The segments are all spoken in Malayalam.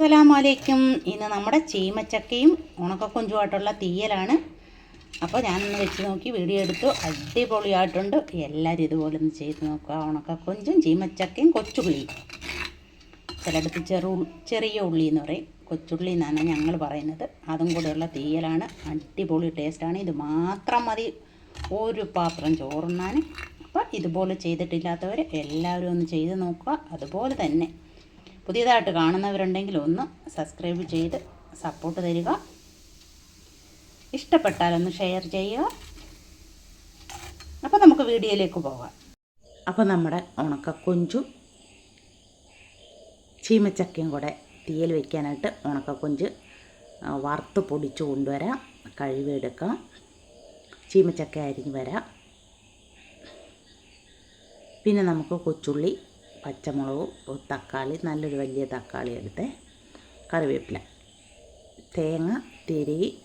അസ്സലാമലൈക്കും. ഇന്ന് നമ്മുടെ ചീമച്ചക്കയും ഉണക്കക്കൊഞ്ചുമായിട്ടുള്ള തീയലാണ്. അപ്പോൾ ഞാനൊന്ന് വെച്ച് നോക്കി വീഡിയോ എടുത്തു. അടിപൊളിയായിട്ടുണ്ട്. എല്ലാവരും ഇതുപോലെ ഒന്ന് ചെയ്ത് നോക്കുക. ഉണക്കക്കൊഞ്ചും ചീമച്ചക്കയും കൊച്ചുള്ളിയും ചിലയിടത്ത് ചെറു ചെറിയ ഉള്ളി എന്ന് പറയും. കൊച്ചുള്ളി എന്നാണ് ഞങ്ങൾ പറയുന്നത്. അതും കൂടെയുള്ള തീയലാണ്. അടിപൊളി ടേസ്റ്റാണ്. ഇത് മാത്രം മതി. ഒരു പാത്രം ചോറുണ്ണാൻ. അപ്പോൾ ഇതുപോലെ ചെയ്തിട്ടില്ലാത്തവർ എല്ലാവരും ഒന്ന് ചെയ്ത് നോക്കുക. അതുപോലെ തന്നെ പുതിയതായിട്ട് കാണുന്നവരുണ്ടെങ്കിൽ ഒന്ന് സബ്സ്ക്രൈബ് ചെയ്ത് സപ്പോർട്ട് തരിക. ഇഷ്ടപ്പെട്ടാലൊന്ന് ഷെയർ ചെയ്യുക. അപ്പോൾ നമുക്ക് വീഡിയോയിലേക്ക് പോകാം. അപ്പോൾ നമ്മുടെ ഉണക്കക്കൊഞ്ചും ചീമച്ചക്കയും കൂടെ തീയിൽ വയ്ക്കാനായിട്ട് ഉണക്കക്കൊഞ്ച് വറുത്ത് പൊടിച്ച് കൊണ്ടുവരാം. കഴിവെടുക്കാം ചീമച്ചക്ക അരിഞ്ഞ് വരാം. പിന്നെ നമുക്ക് കൊച്ചുള്ളി പച്ചമുളകും തക്കാളി നല്ലൊരു വലിയ തക്കാളി എടുത്ത്. കറിവേപ്പില. തേങ്ങ തിരി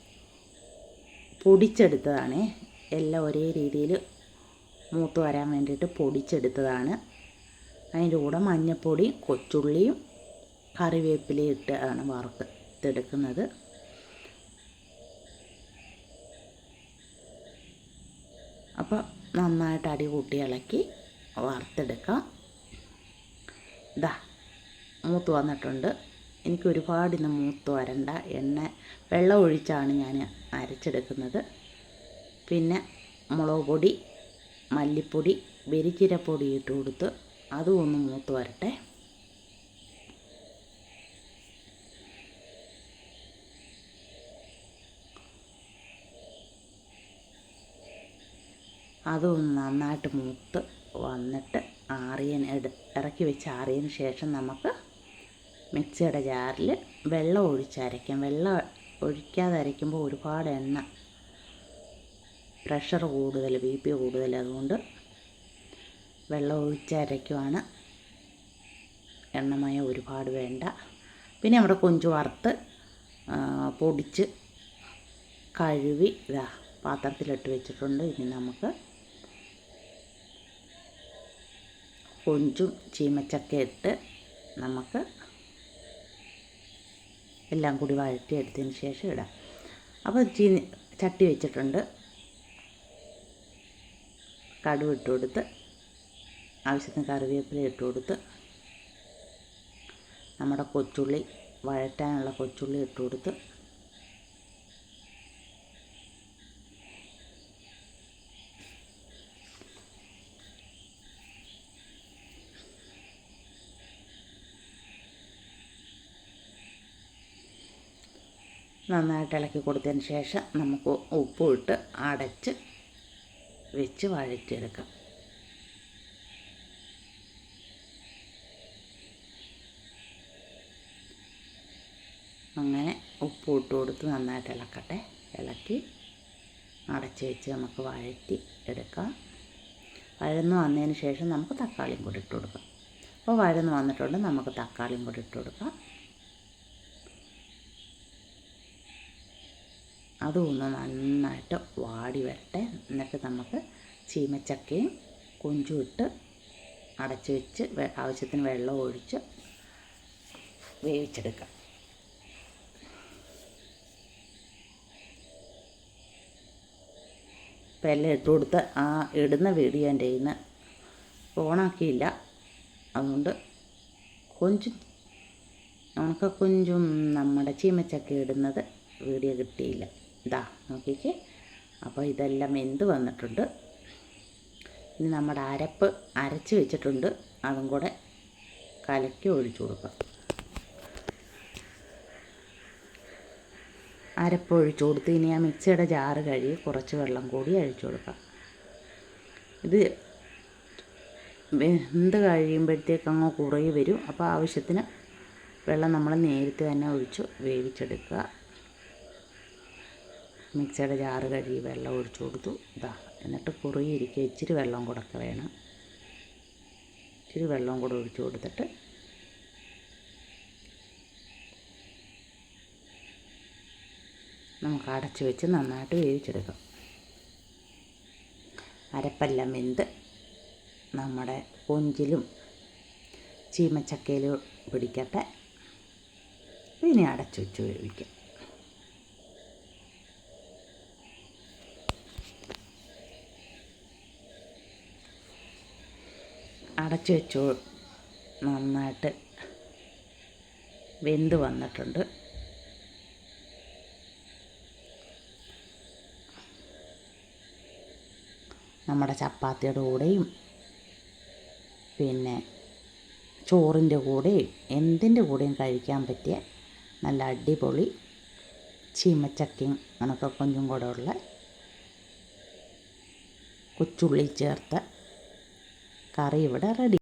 പൊടിച്ചെടുത്തതാണ്. എല്ലാം ഒരേ രീതിയിൽ മൂത്ത് വരാൻ വേണ്ടിയിട്ട് പൊടിച്ചെടുത്തതാണ്. അതിന്റെ കൂടെ മഞ്ഞൾപ്പൊടി കൊച്ചുള്ളിയും കറിവേപ്പിലയും ഇട്ടാണ് വറുത്തെടുക്കുന്നത്. അപ്പോൾ നന്നായിട്ട് അടി കൂട്ടി ഇളക്കി വറുത്തെടുക്കാം. ഇതാ മൂത്ത് വന്നിട്ടുണ്ട്. എനിക്ക് ഒരുപാട് ഇന്ന് മൂത്ത് വരണ്ട. എണ്ണ വെള്ളം ഒഴിച്ചാണ് ഞാൻ അരച്ചെടുക്കുന്നത്. പിന്നെ മുളക് പൊടി മല്ലിപ്പൊടി വെരിച്ചിരപ്പൊടി ഇട്ട് കൊടുത്ത് അതും ഒന്ന് മൂത്ത് വരട്ടെ. അതും നന്നായിട്ട് മൂത്ത് വന്നിട്ട് ആറിയൻ ഇറക്കി വെച്ച് ആറിയതിന് ശേഷം നമുക്ക് മിക്സിയുടെ ജാറിൽ വെള്ളം ഒഴിച്ചരയ്ക്കാം. വെള്ളം ഒഴിക്കാതെ അരയ്ക്കുമ്പോൾ ഒരുപാട് എണ്ണ പ്രഷർ കൂടുതൽ ബി പി കൂടുതൽ. അതുകൊണ്ട് വെള്ളം ഒഴിച്ചരയ്ക്കുവാണ് എണ്ണമയം ഒരുപാട് വേണ്ട. പിന്നെ നമ്മുടെ കൊഞ്ച് വറുത്ത് പൊടിച്ച് കഴുകി ഇതാ പാത്രത്തിലിട്ട് വെച്ചിട്ടുണ്ട്. ഇനി നമുക്ക് കൊഞ്ചും ചീമച്ചക്ക ഇട്ട് നമുക്ക് എല്ലാം കൂടി വഴറ്റിയെടുത്തതിന് ശേഷം ഇടാം. അപ്പോൾ ചീ ചട്ടി വെച്ചിട്ടുണ്ട്. കടുവ് ഇട്ട് കൊടുത്ത് ആവശ്യത്തിന് കറിവേപ്പില ഇട്ട് കൊടുത്ത് നമ്മുടെ കൊച്ചുള്ളി വഴറ്റാനുള്ള കൊച്ചുള്ളി ഇട്ട് കൊടുത്ത് നന്നായിട്ട് ഇളക്കി കൊടുത്തതിന് ശേഷം നമുക്ക് ഉപ്പും ഇട്ട് അടച്ച് വെച്ച് വഴറ്റിയെടുക്കാം. അങ്ങനെ ഉപ്പ് ഇട്ട് കൊടുത്ത് നന്നായിട്ട് ഇളക്കട്ടെ. ഇളക്കി അടച്ച് വെച്ച് നമുക്ക് വഴറ്റി എടുക്കാം. വഴന്ന് വന്നതിന് ശേഷം നമുക്ക് തക്കാളിയും കൂടി ഇട്ട് കൊടുക്കാം. അപ്പോൾ വഴന്ന് വന്നിട്ടുണ്ട് നമുക്ക് തക്കാളിയും കൂടി ഇട്ട് കൊടുക്കാം. അതും ഒന്ന് നന്നായിട്ട് വാടി വരട്ടെ. എന്നിട്ട് നമുക്ക് ചീമച്ചക്കയും കൊഞ്ചും ഇട്ട് അടച്ചു വെച്ച് ആവശ്യത്തിന് വെള്ളം ഒഴിച്ച് വേവിച്ചെടുക്കാം. ഇപ്പം എല്ലാം ഇട്ട് കൊടുത്ത് ആ ഇടുന്ന വീഡിയോ എന്റെ ഇന്ന് ഓണാക്കിയില്ല. അതുകൊണ്ട് കൊഞ്ചും ഉണക്കക്കൊഞ്ചും നമ്മുടെ ചീമച്ചക്ക ഇടുന്നത് വീഡിയോ കിട്ടിയില്ല. ഇതാ നോക്കിക്കേ. അപ്പോൾ ഇതെല്ലാം വെന്ത് വന്നിട്ടുണ്ട്? ഇനി നമ്മുടെ അരപ്പ് അരച്ച് വെച്ചിട്ടുണ്ട്. അതും കൂടെ കലക്കി ഒഴിച്ചു കൊടുക്കാം. അരപ്പ് ഒഴിച്ചു കൊടുത്ത് ഇനി ആ മിക്സിയുടെ ജാറ് കഴുകി കുറച്ച് വെള്ളം കൂടി അഴിച്ചു കൊടുക്കാം. ഇത് വെന്ത് കഴിയുമ്പോഴത്തേക്ക് അങ്ങ് കുറേ വരും. അപ്പോൾ ആവശ്യത്തിന് വെള്ളം നമ്മൾ നേരത്തെ തന്നെ ഒഴിച്ച് വേവിച്ചെടുക്കുക. മിക്സിയുടെ ജാറ് കഴുകി വെള്ളം ഒഴിച്ചു കൊടുത്തു. ഇതാ എന്നിട്ട് കുറുകിയിരിക്കുക ഇച്ചിരി വെള്ളം കൂടൊക്കെ വേണം. ഇച്ചിരി വെള്ളം കൂടെ ഒഴിച്ചു കൊടുത്തിട്ട് നമുക്ക് അടച്ച് വെച്ച് നന്നായിട്ട് വേവിച്ചെടുക്കാം. അരപ്പെല്ലാം വെന്ത് നമ്മുടെ കൊഞ്ചിലും ചീമച്ചക്കയിലും പിടിക്കട്ടെ. ഇനി അടച്ചു വെച്ച് വേവിക്കാം. അടച്ചു വെച്ചു. നന്നായിട്ട് വെന്ത് വന്നിട്ടുണ്ട്. നമ്മുടെ ചപ്പാത്തിയുടെ കൂടെയും പിന്നെ ചോറിന്റെ കൂടെയും എന്തിന്റെ കൂടെയും കഴിക്കാൻ പറ്റിയ നല്ല അടിപൊളി ചീമച്ചക്കയും ഉണക്കക്കൊഞ്ചും കൂടെ ഉള്ള കൊച്ചുള്ളി ചേർത്ത കറി ഇവിടെ റെഡി